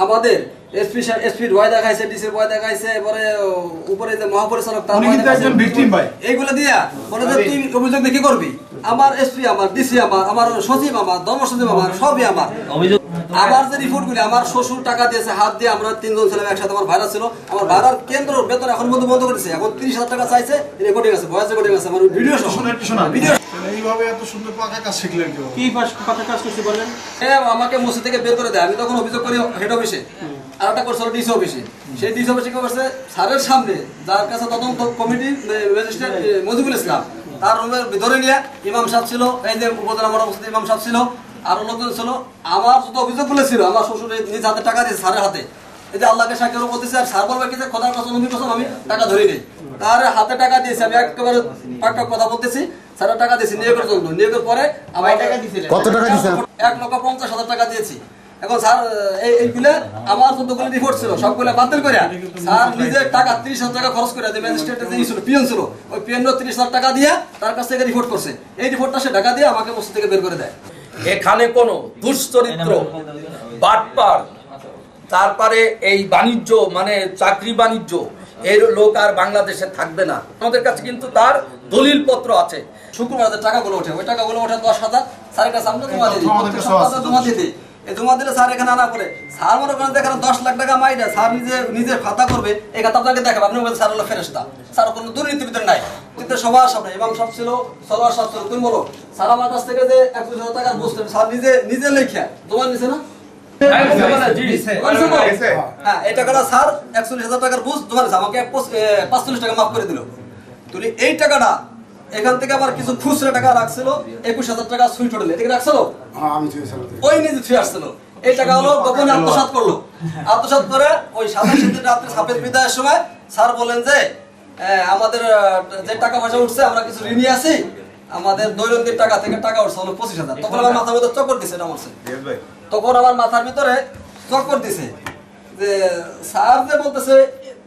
আমাদের SP SP ভয় দেখাইছে ডিসি ভয় দেখাইছে এবারে উপরে যে মহাপরিচালক তার। এইগুলো দিয়া বলে যে তুই অভিযোগ দিয়ে কি করবি? আমার এসপি আমার ডিসি আমার আমার সচিব আমার ধর্ম সচিব আমার সবই আমার। আমার যে রিপোর্ট গুলি আমার শ্বশুর টাকা দিয়েছে হাত দিয়ে আমরা তিনজন ছিলাম একসাথে আমার ভাইরা ছিল আমার ভাইরার কেন্দ্র বেতন এখন বন্ধ বন্ধ করেছে এখন তিরিশ হাজার টাকা চাইছে রেকর্ডিং আছে ভয়েস রেকর্ডিং আছে আমার ভিডিও সহ। শোনা ভিডিও এইভাবে এত সুন্দর পাকা কাজ শিখলেন কি পাকা কাজ করতে বলেন? এ আমাকে মসজিদ থেকে বের করে দেয়। আমি তখন অভিযোগ করি হেড অফিসে আর একটা করছিল ডিসি অফিসে সেই ডিসি অফিসে করছে? স্যারের সামনে যার কাছে তদন্ত কমিটি ম্যাজিস্ট্রেট মজিবুল ইসলাম তার রুমের ভিতরে নিয়ে ইমাম সাহেব ছিল এই যে উপজেলা মোড় ইমাম সাহেব ছিল আরও লোকজন ছিল। আমার যত অভিযোগগুলো ছিল আমার শ্বশুর নিজ হাতে টাকা দিয়েছে স্যারের হাতে। এই যে আল্লাহকে সাক্ষর বলতেছে আর স্যার বলবে কি যে খোদার কসম নবীর কসম আমি টাকা ধরি নেই। তার হাতে টাকা দিয়েছি আমি একেবারে পাক্কা কথা বলতেছি। স্যারের টাকা দিয়েছি নিয়োগের জন্য নিয়োগের পরে আমার টাকা দিয়েছিলেন কত টাকা দিয়েছেন? এক লক্ষ পঞ্চাশ হাজার টাকা দিয়েছি। এখন স্যার এই এইগুলো আমার যতগুলো রিপোর্ট ছিল সবগুলো বাতিল করে স্যার নিজের টাকা তিরিশ হাজার টাকা খরচ করে যে ম্যাজিস্ট্রেটের যে ছিল পিয়ন ছিল ওই পিয়ন তিরিশ হাজার টাকা দিয়ে তার কাছ থেকে রিপোর্ট করছে। এই রিপোর্টটা সে টাকা দিয়ে আমাকে মসজিদ থেকে বের করে দেয়। এখানে কোনো দুশ্চরিত্র বাটপার তারপরে এই বাণিজ্য মানে চাকরি বাণিজ্য এর লোক আর বাংলাদেশে থাকবে না। আমাদের কাছে কিন্তু তার দলিল পত্র আছে। শুক্রবার টাকা টাকাগুলো ওঠে ওই টাকাগুলো ওঠে দশ হাজার স্যারের কাছে আমরা তোমাদের দিই। জমা দিলে স্যার এখানে আনা করে। স্যার মনে করেন যে এখানে দশ লাখ টাকা স্যার নিজে নিজের খাতা করবে, এই খাতা আপনাকে দেখাবে। আপনি স্যার হলো ফেরেস্তা স্যার, কোনো নাই। কিন্তু সবার সামনে ইমাম সব ছিল সবার সব ছিল। তুমি বলো, স্যার আমার কাছ থেকে যে একশো টাকা বুঝতে স্যার নিজে নিজে লেখা জমা নিছে না? হ্যাঁ এই টাকাটা স্যার একচল্লিশ হাজার টাকার বুঝ নিছে আমাকে পঁচ- পাঁচচল্লিশ টাকা মাফ করে দিল। তুমি এই টাকাটা এখান থেকে আবার কিছু খুচরা টাকা রাখছিল একুশ হাজার টাকা সুইট হোটেলে এটা রাখছিল? হ্যাঁ ওই নিজে ছুঁয়ে আসছিল। এই টাকা হলো গোপনে আত্মসাৎ করল। আত্মসাৎ করে ওই সাতাশ দিন রাত্রে সাপের বিদায়ের সময় স্যার বলেন যে আমাদের যে টাকা পয়সা উঠছে আমরা কিছু ঋণী আছি। আমাদের দৈনন্দিন টাকা থেকে টাকা উঠছে হলো পঁচিশ হাজার। তখন আমার মাথার মধ্যে চক্কর দিছে আমার সাথে। তখন আমার মাথার ভিতরে চক্কর দিছে যে স্যার যে বলতেছে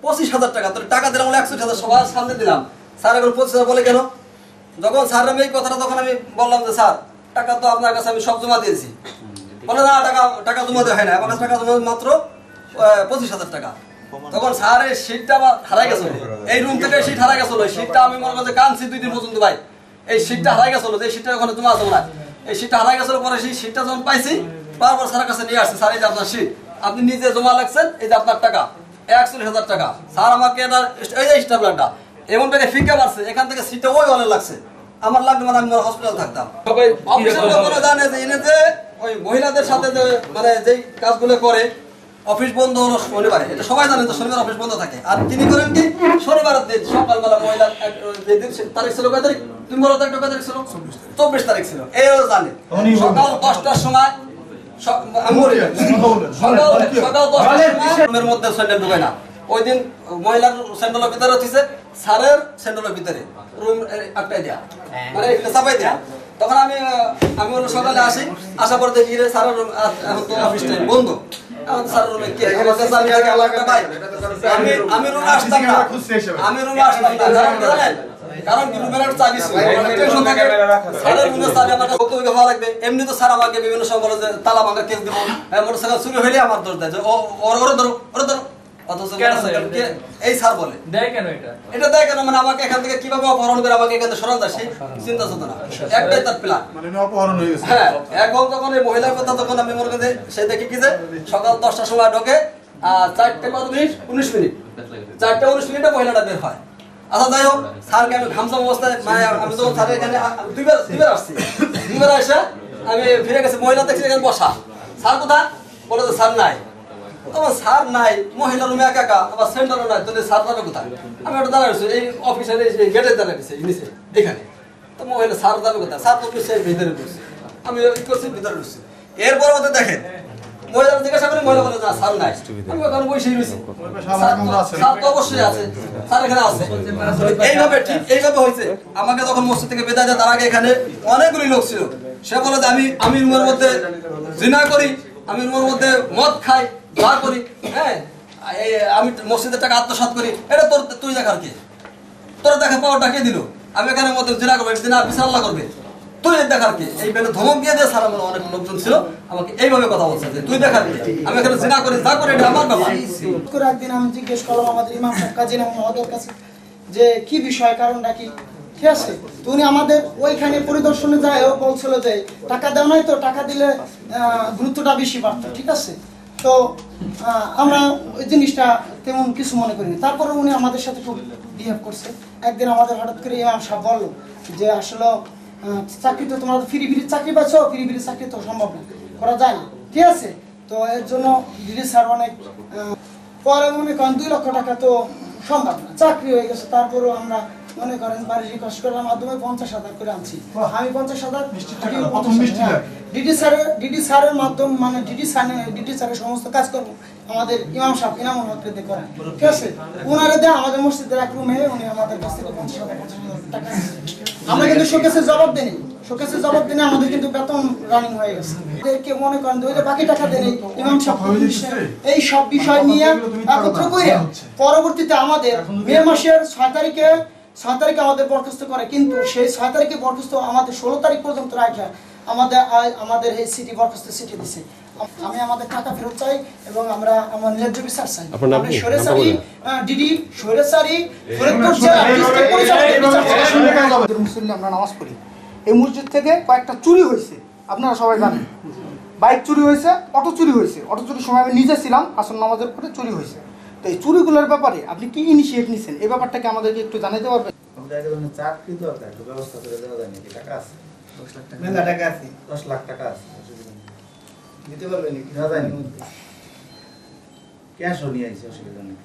পঁচিশ হাজার টাকা তোর টাকা দিলাম একশো হাজার সবার সামনে দিলাম। স্যার এখন পঁচিশ হাজার বলে কেন? যখন স্যার আমি এই কথাটা তখন আমি বললাম যে, স্যার, টাকা তো আপনার কাছে আমি সব জমা দিয়েছি। বলে, না, টাকা টাকা জমা দেওয়া হয় না। আমার টাকা জমা মাত্র পঁচিশ হাজার টাকা। তখন স্যার এই সিটটা আমার হারাই গেছিল এই রুম থেকে সিট হারাই গেছিল সিটটা আমি মনে করছি কানছি দুই দিন পর্যন্ত ভাই। এই সিটটা হারাই গেছিল যে সিটটা ওখানে জমা আছে না এই সিটটা হারাই গেছিল পরে সেই সিটটা যখন পাইছি বারবার স্যারের কাছে নিয়ে আসছে, স্যার, এই যে আপনার সিট আপনি নিজে জমা লাগছেন এই যে আপনার টাকা, একচল্লিশ হাজার টাকা। স্যার আমাকে এটা, এই যে স্টাবলারটা এমন টাকা ফিকা মারছে এখান থেকে সিটটা ওই অনেক লাগছে। আমার লাগবে মানে আমি হসপিটাল থাকতাম। অফিসের জানে যে এনে যে ওই মহিলাদের সাথে যে মানে যেই কাজগুলো করে অফিস বন্ধ হলো শনিবারে। এটা সবাই জানে যে শনিবার অফিস বন্ধ থাকে। আর তিনি করেন কি? শনিবারের দিন সকালবেলা মহিলা যে দিন তারিখ ছিল কয় তারিখ? তুমি বলো তো একটা কয় তারিখ ছিল? চব্বিশ তারিখ। ছিল। এও জানে। সকাল দশটার সময় সকাল সকাল দশটার সময় রুমের মধ্যে স্যান্ডেল ঢুকে না। ওই দিন মহিলার স্যান্ডেলের ভিতরে হচ্ছে স্যারের স্যান্ডেলের ভিতরে। রুম একটাই দেয়া। মানে এগুলো চাপাই দেয়া। তখন আমি আমি হলো সকালে আসি। আসার পর দেখি রে স্যারের রুম আহ, এখন তো অফিস টাইম বন্ধ। আমি রুমে আসতাম না। আমি রুমে আসতাম না। কারণ চাবি টেনশন থাকে স্যারের চাবি হওয়া লাগবে। এমনি তো স্যার আমাকে বিভিন্ন সময় বলে যে তালা ভাঙা কেস দিব। মোটরসাইকেল চুরি হইলে আমার দোষ দেয়। ওর ওরে ধরো ওরে ধরো। অথচ এই স্যার বলে। দেয় কেন এটা? এটা দেয় কেন? মানে আমাকে এখান থেকে কীভাবে অপহরণ করে আমাকে এখান থেকে সরান যায় সেই চিন্তা চেতনা একটাই তার প্ল্যান মানে অপহরণ হয়ে গেছে হ্যাঁ এখন যখন এই মহিলার কথা যখন আমি মনে করি সে দেখি কি যে সকাল দশটার সময় ঢোকে আর চারটে কত মিনিট উনিশ মিনিট। চারটে উনিশ মিনিটে মহিলাটা বের হয়। আচ্ছা যাই হোক স্যারকে আমি ঘামসাম অবস্থায়। মানে আমি যখন স্যারের এখানে দুইবার দুইবার আসছি। দুইবার এসে আমি ফিরে গেছি। মহিলা দেখছি এখানে বসা। স্যার কোথায়? বলে যে স্যার নাই। স্যার নাই, মহিলা রুমে একা একা সেন্টারও নাই কোথায়? আমি এই অফিসের এই গেটে এখানে। তো মহিলা কোথায়? তো নিশ্চয়ই ভিতরে ঢুকছে আমি করছি ভিতরে ঢুকছি দেখেন মহিলা জিজ্ঞাসা করি, মহিলা বলে, না নাই। আমি ওখানে বসেই রয়েছি। তো- অবশ্যই আছে। এখানে আছে। এইভাবে ঠিক এইভাবে হয়েছে। আমাকে যখন মসজিদ থেকে বেদায় যায় তার আগে এখানে অনেকগুলি লোক ছিল। সে বলে আমি আমি মধ্যে জিনা করি, আমি রুমের মধ্যে মদ খাই। করি হ্যাঁ? আমি মসজিদের টাকা আত্মসাৎ করি, এটা তোর, তুই দেখার কি? তোরা দিল? আমি এখানে জিনা করব করবে। তুই দেখার কি? এই ধমক দিয়ে দিয়ে আমার অনেক লোকজন ছিল, আমাকে এইভাবে কথা বলছে যে, তুই দেখার কি? আমি এখানে করে, যা করে, এটা আমার ব্যাপার। একদিন আমি জিজ্ঞেস করলাম আমাদের ইমাম কাজী মহোদয়ের কাছে, যে কি বিষয়, কারণটা কি? ঠিক আছে? তো উনি আমাদের ওইখানে পরিদর্শনে যায় ও বলছিল যে টাকা দেওয়া নাই তো, টাকা দিলে গুরুত্বটা বেশি বাড়তো, ঠিক আছে? তো আমরা ওই জিনিসটা তেমন কিছু মনে করিনি। তারপরে উনি আমাদের সাথে খুব বিহেভ করছে। একদিন আমাদের হঠাৎ করে ইমাম সাহেব বলল যে, আসলে চাকরি তো তোমরা ফিরি ফিরি চাকরি পাচ্ছ, ফিরি ফিরি চাকরি তো সম্ভব না, করা যায় না। ঠিক আছে? তো এর জন্য দিদি স্যার অনেক পরে মনে করেন দুই লক্ষ টাকা তো সম্ভব না, চাকরি হয়ে গেছে, তারপরেও আমরা মনে করেন বাড়ির রিকোয়েস্ট করার মাধ্যমে পঞ্চাশ হাজার করে আনছি। আমি পঞ্চাশ হাজার। ডিডি স্যারের ডিডি স্যারের মাধ্যম মানে ডিডি স্যার ডিডি স্যারের সমস্ত কাজ করব আমাদের ইমাম সাহেব ইনামুল হক দিয়ে করেন। ঠিক আছে? ওনারে দেয় আমাদের মসজিদের এক রুমে উনি আমাদের কাছ থেকে পঞ্চাশ হাজার পঞ্চাশ হাজার টাকা আমরা কিন্তু শোকেসে জবাব দিই শোকেসে জবাব দিনে আমাদের কিন্তু বেতন রানিং হয়ে গেছে। এদেরকে মনে করেন ওই বাকি টাকা দেন ইমাম সাহেব এই সব বিষয় নিয়ে একত্র করে পরবর্তীতে আমাদের মে মাসের ছয় তারিখে ছয় তারিখে আমাদের বরখাস্ত করে কিন্তু সেই ছয় তারিখে বরখাস্ত আমাদের ষোলো তারিখ পর্যন্ত রাখা আমাদের আমাদের এই সিটি বরখাস্ত সিটি দিছে। আমি আমাদের টাকা ফেরত চাই এবং আমরা আমার ন্যায্য বিচার চাই? সরেসারি ডিডি সরেসারি ফরিদপুর জেলা আমরা নামাজ পড়ি। এই মসজিদ থেকে কয়েকটা চুরি হয়েছে আপনারা সবাই জানেন। বাইক চুরি হয়েছে অটো চুরি হয়েছে। অটো চুরির সময় আমি নিজে ছিলাম আসল নামাজের পরে চুরি হয়েছে। তো এই চুরিগুলোর ব্যাপারে আপনি কি ইনিশিয়েট নিছেন? এই ব্যাপারটাকে আমাদেরকে একটু জানাতে পারবেন? আমাদের আগে যখন চাকরি দরকার? ব্যবস্থা করে দেওয়া যায় নাকি? টাকা আছে? মেলা টাকা আছে। দশ লাখ টাকা আছে। অসুবিধা দিতে পারবেন দেওয়া যায় নাকি? ক্যাশও নিয়ে আইসি অসুবিধা নেই।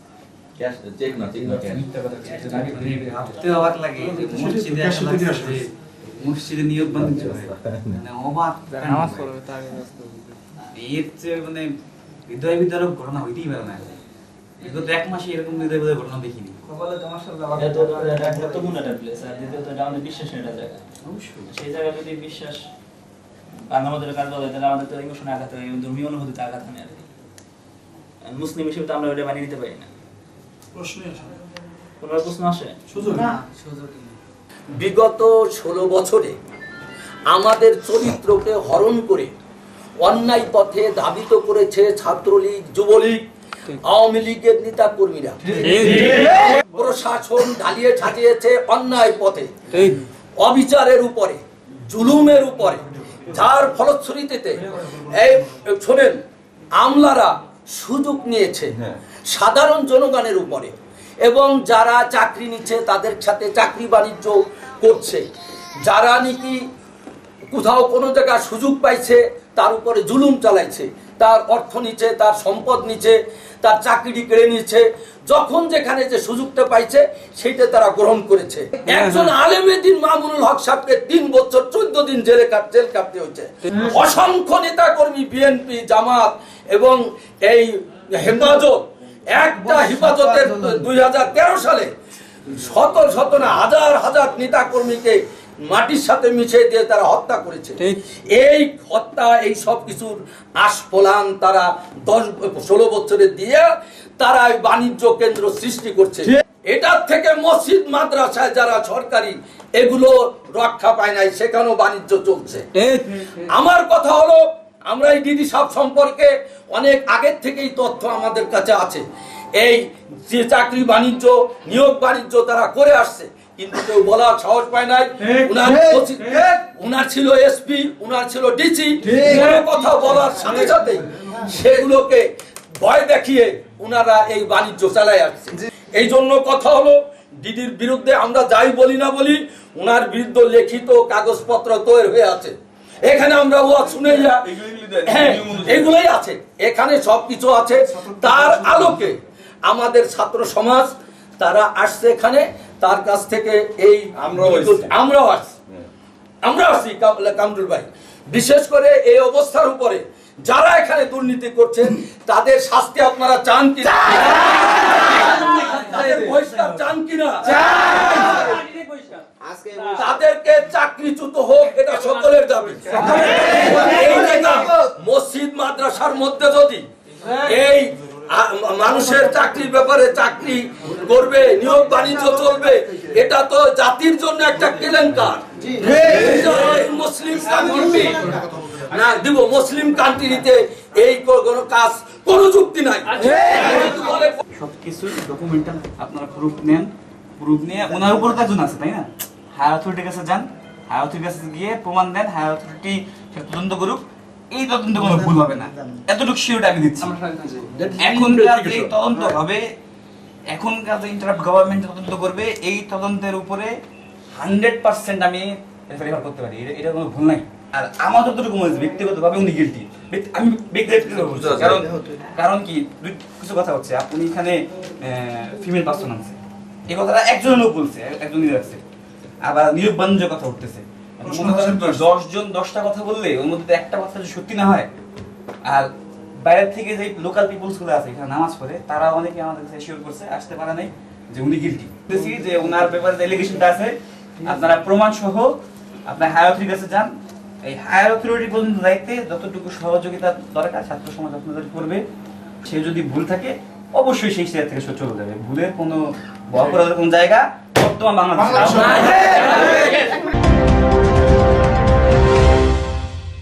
ভাবতে অবাক লাগে মসজিদে ক্যাশে নিয়োগ বাণিজ্য হয় মানে অবাক নামাজ পড়বে এর চেয়ে মানে হৃদয় বিদারক ঘটনা হইতেই পারে না। বিগত এক মাসে এরকম হৃদয় বিদারক ঘটনা দেখিনি। তো এটা একটা আর দ্বিতীয়ত এটা আমাদের বিশ্বাসের একটা জায়গা। সেই জায়গায় যদি বিশ্বাস বাংলা আমাদের কাজ বলে তাহলে আমাদের তো ইমোশনে আঘাত হয় ধর্মীয় অনুভূতিতে আঘাত হয় আর কি। মুসলিম হিসেবে তো আমরা ওটা মানিয়ে নিতে পারি না। প্রশ্নই আসে কোনো প্রশ্ন আসে? সুযোগ না। বিগত ষোলো বছরে আমাদের চরিত্রকে হরণ করে অন্যায় পথে ধাবিত করেছে ছাত্রলীগ যুবলীগ আওয়ামী লীগের নেতা কর্মীরা প্রশাসন ঢালিয়ে ছাটিয়েছে অন্যায় পথে। অবিচারের উপরে জুলুমের উপরে যার ফলশ্রুতিতে এই শোনেন আমলারা সুযোগ নিয়েছে সাধারণ জনগণের উপরে এবং যারা চাকরি নিচ্ছে তাদের সাথে চাকরি বাণিজ্য করছে। যারা নাকি কোথাও কোনো জায়গায় সুযোগ পাইছে তার উপরে জুলুম চালাইছে। তার অর্থ নিচে তার সম্পদ নিচে তার চাকরি কেড়ে নিচ্ছে যখন যেখানে যে সুযোগটা পাইছে সেটা তারা গ্রহণ করেছে। একজন আলেমের দিন মামুনুল হক সাহেবকে তিন বছর চোদ্দ দিন জেলে জেল কাটতে হয়েছে। অসংখ্য নেতা কর্মী বিএনপি জামাত এবং এই হেফাজত একটা হেফাজতের দুই হাজার তেরো সালে শত শত না হাজার হাজার নেতা কর্মীকে মাটির সাথে মিশিয়ে দিয়ে তারা হত্যা করেছে। এই হত্যা এই সব কিছুর আস্ফলান তারা দশ ষোলো বছরে দিয়ে তারা বাণিজ্য কেন্দ্র সৃষ্টি করছে। এটার থেকে মসজিদ মাদ্রাসায় যারা সরকারি এগুলো রক্ষা পায় নাই সেখানেও বাণিজ্য চলছে। আমার কথা হলো আমরা এই দিদি সাহেব সম্পর্কে অনেক আগের থেকেই তথ্য আমাদের কাছে আছে। এই যে চাকরি বাণিজ্য নিয়োগ বাণিজ্য তারা করে আসছে। কিন্তু কেউ বলার সাহস পায় নাই। উনার উনার ছিল এসপি উনার ছিল ডিসি কোনো কথা বলার সাথে সাথে সেগুলোকে ভয় দেখিয়ে উনারা এই বাণিজ্য চালায় আসছে। এই জন্য কথা হলো দিদির বিরুদ্ধে আমরা যাই বলি না বলি উনার বিরুদ্ধে লিখিত কাগজপত্র তৈরি হয়ে আছে। এখানে আমরা ও শুনে যা হ্যাঁ এগুলোই আছে। এখানে সবকিছু আছে। তার আলোকে আমাদের ছাত্র সমাজ তারা আসছে এখানে। তার কাছ থেকে এই আমরাও আমরাও আসছি। আমরা আছি কামরুল ভাই। বিশেষ করে এই অবস্থার উপরে যারা এখানে দুর্নীতি করছেন তাদের শাস্তি আপনারা চান বহিষ্কার কিনা তাদেরকে চাকরিচ্যুত হোক এটা সকলের দাবি। মসজিদ মাদ্রাসার মধ্যে যদি এই আ- মানুষের চাকরির ব্যাপারে চাকরি করবে নিয়োগ বাণিজ্য চলবে। এটা তো জাতির জন্য একটা কেলেঙ্কার। মুসলিম কান্ট্রি না দিব মুসলিম কান্ট্রিতে এই কোনো কাজ কোনো যুক্তি নাই। সব কিছু ডকুমেন্টাল আপনারা প্রুফ নেন। প্রুফ নিয়ে ওনার উপর আছে তাই না? হায়ার অথরিটির কাছে যান। হায়ার অথরিটির কাছে গিয়ে প্রমাণ দেন। হায়ার অথরিটি তদন্ত করুক। এই তদন্ত কোনো ভুল হবে না। এতটুকু শিওরটা আমি দিচ্ছি। এখনকার যে তদন্ত হবে এখনকার যে ইন্টারাপ্ট গভর্নমেন্ট তদন্ত করবে এই তদন্তের উপরে হান্ড্রেড পার্সেন্ট আমি রেফার করতে পারি। এটা- কোনো ভুল নাই। আর আমার যতটুকু মনে হচ্ছে ব্যক্তিগতভাবে উনি গিলটি আমি ব্যক্তিগত কারণ কারণ কি? দুই কিছু কথা হচ্ছে। আপনি এখানে ফিমেল পার্সন আছে এই কথাটা একজনের লোক বলছে একজন আবার নিয়োগ বাণিজ্য কথা উঠতেছে। দশ জন দশটা কথা বললে ওর মধ্যে একটা কথা যদি সত্যি না হয় আর বাইরের থেকে যে লোকাল পিপলসগুলো আছে এখানে নামাজ পড়ে তারা অনেকে আমাদের কাছে শিওর করছে আসতে পারে নাই যে উনি গিলটি দেখছি যে ওনার ব্যাপারে যে এলিগেশনটা আছে আপনারা প্রমাণ সহ আপনার হায়ার অথরিটির কাছে যান। এই হায়ার অথরিটি পর্যন্ত দায়িত্বে যতটুকু সহযোগিতা দরকার ছাত্র সমাজ আপনাদের করবে। সে যদি ভুল থাকে অবশ্যই সেই জায়গা থেকে সে চলে যাবে। ভুলের কোনো অপরাধের কোনো জায়গা বর্তমান বাংলাদেশে।